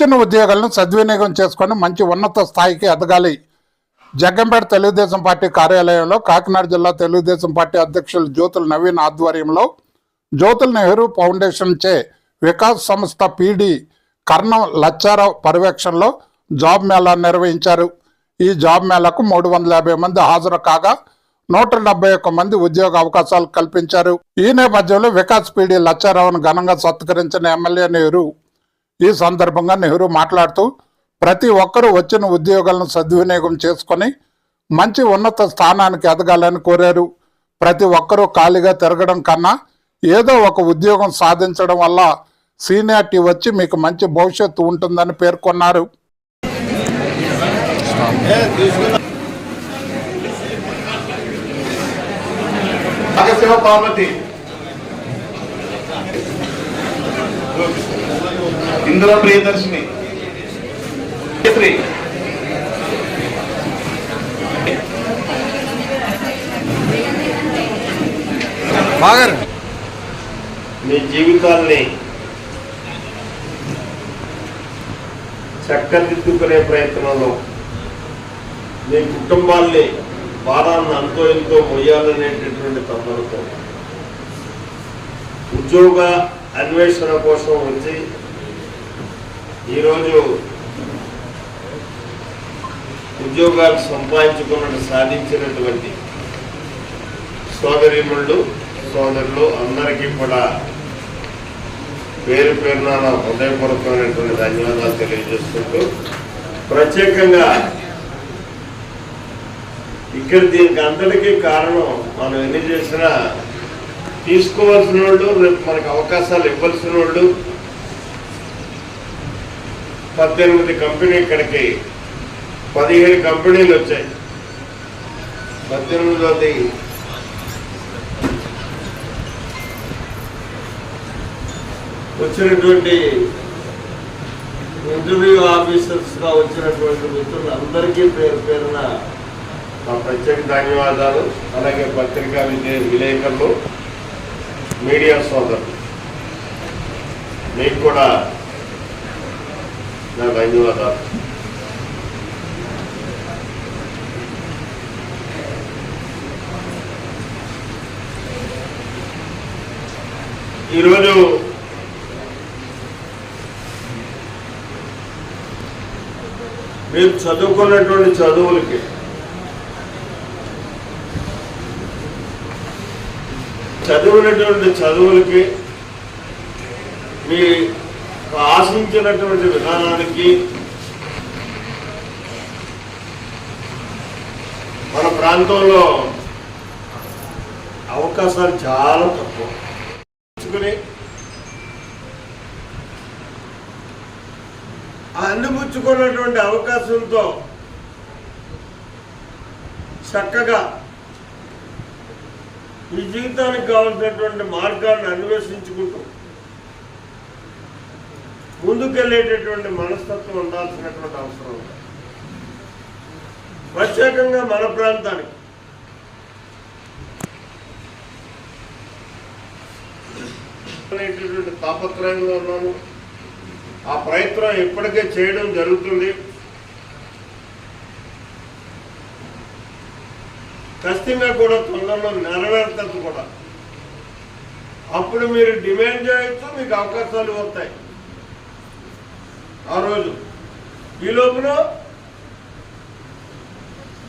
వచ్చిన ఉద్యోగాలను సద్వినియోగం చేసుకొని మంచి ఉన్నత స్థాయికి ఎదగాలి. జగ్గంపేట తెలుగుదేశం పార్టీ కార్యాలయంలో కాకినాడ జిల్లా తెలుగుదేశం పార్టీ అధ్యక్షులు జ్యోతుల నవీన్ ఆధ్వర్యంలో జ్యోతుల నెహ్రూ ఫౌండేషన్ చే వికాస్ సంస్థ పీడి కర్ణం లచ్చారావు పర్యవేక్షణలో జాబ్ మేళా నిర్వహించారు. ఈ జాబ్ మేళాకు మూడు వందల యాభై మంది హాజరు కాగా నూట డెబ్బై ఒక్క మంది ఉద్యోగ అవకాశాలు కల్పించారు. ఈ నేపథ్యంలో వికాస్ పీడి లచ్చారావును ఘనంగా సత్కరించిన ఎమ్మెల్యే నెహ్రూ ఈ సందర్భంగా నెహ్రూ మాట్లాడుతూ ప్రతి ఒక్కరూ వచ్చిన ఉద్యోగాలను సద్వినియోగం చేసుకొని మంచి ఉన్నత స్థానానికి ఎదగాలని కోరారు. ప్రతి ఒక్కరూ ఖాళీగా తిరగడం కన్నా ఏదో ఒక ఉద్యోగం సాధించడం వల్ల సీనియారిటీ వచ్చి మీకు మంచి భవిష్యత్తు ఉంటుందని పేర్కొన్నారు. పార్వతి. ఇందులో ప్రియదర్శిని. మీ జీవితాల్ని చక్కదిద్దుకునే ప్రయత్నంలో మీ కుటుంబాల్ని భారాన్ని అంతో ఎంతో మొయ్యాలనేటటువంటి తపనతో ఉద్యోగ అన్వేషణ కోసం వచ్చి ఈరోజు ఉద్యోగాలు సంపాదించుకున్నట్టు సాధించినటువంటి సోదరిముళ్ళు సోదరులు అందరికీ కూడా పేరు పేరున నా హృదయపూర్వకమైనటువంటి ధన్యవాదాలు తెలియజేసుకుంటూ ప్రత్యేకంగా ఇక్కడ దీనికి అందరికీ కారణం మనం ఎన్ని చేసినా తీసుకోవాల్సిన వాళ్ళు రేపు మనకు అవకాశాలు ఇవ్వాల్సిన వాళ్ళు పద్దెనిమిది కంపెనీ ఇక్కడికి పదిహేడు కంపెనీలు వచ్చాయి. పద్దెనిమిదోది వచ్చినటువంటి ఇంటర్వ్యూ ఆఫీసర్స్గా వచ్చినటువంటి మిత్రులు అందరికీ పేరు పేరున మా ప్రత్యేక ధన్యవాదాలు. అలాగే పత్రికా విజయ విలేకరులు మీడియా సోదరులు. మీకు కూడా నాకు ధన్యవాదాలు ఈరోజు మీరు చదువుకున్నటువంటి చదువులకి చదివినటువంటి చదువులకి మీ ఆశించినటువంటి విధానానికి మన ప్రాంతంలో అవకాశాలు చాలా తక్కువ. తెచ్చుకుని అందిపుచ్చుకున్నటువంటి అవకాశంతో చక్కగా ఈ జీవితానికి కావాల్సినటువంటి మార్గాన్ని అన్వేషించుకుంటూ ముందుకెళ్ళేటటువంటి మనస్తత్వం ఉండాల్సినటువంటి అవసరం ఉంది. ప్రత్యేకంగా మన ప్రాంతానికి. అనేటటువంటి తాపత్రయంలో ఉన్నాను. ఆ ప్రయత్నం ఇప్పటికే చేయడం జరుగుతుంది. ఖచ్చితంగా కూడా తొందరలో నెరవేరుతుంది కూడా. అప్పుడు మీరు డిమాండ్ చేయొచ్చు మీకు అవకాశాలు వస్తాయి. ఆ రోజు. ఈ లోపల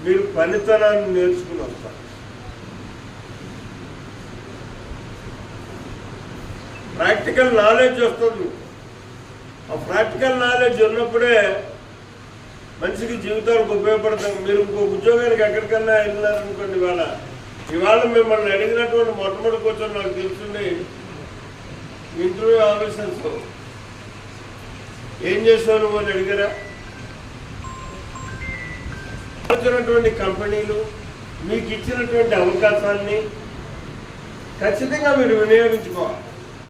మీరు పనితనాన్ని నేర్చుకుని వస్తారు. ప్రాక్టికల్ నాలెడ్జ్ వస్తుంది. ఆ ప్రాక్టికల్ నాలెడ్జ్ ఉన్నప్పుడే మనిషికి జీవితానికి ఉపయోగపడతాం. మీరు ఇంకో ఉద్యోగానికి ఎక్కడికన్నా వెళ్ళినారనుకోండి ఇవాళ. ఇవాళ మిమ్మల్ని అడిగినటువంటి మొట్టమొదటి కూర్చొని నాకు తెలుసుండి ఇంటర్వ్యూ ఆఫీసర్స్ ఏం చేసావు నువ్వు అని అడిగారా? వచ్చినటువంటి కంపెనీలు మీకు ఇచ్చినటువంటి అవకాశాన్ని ఖచ్చితంగా మీరు వినియోగించుకోవాలి.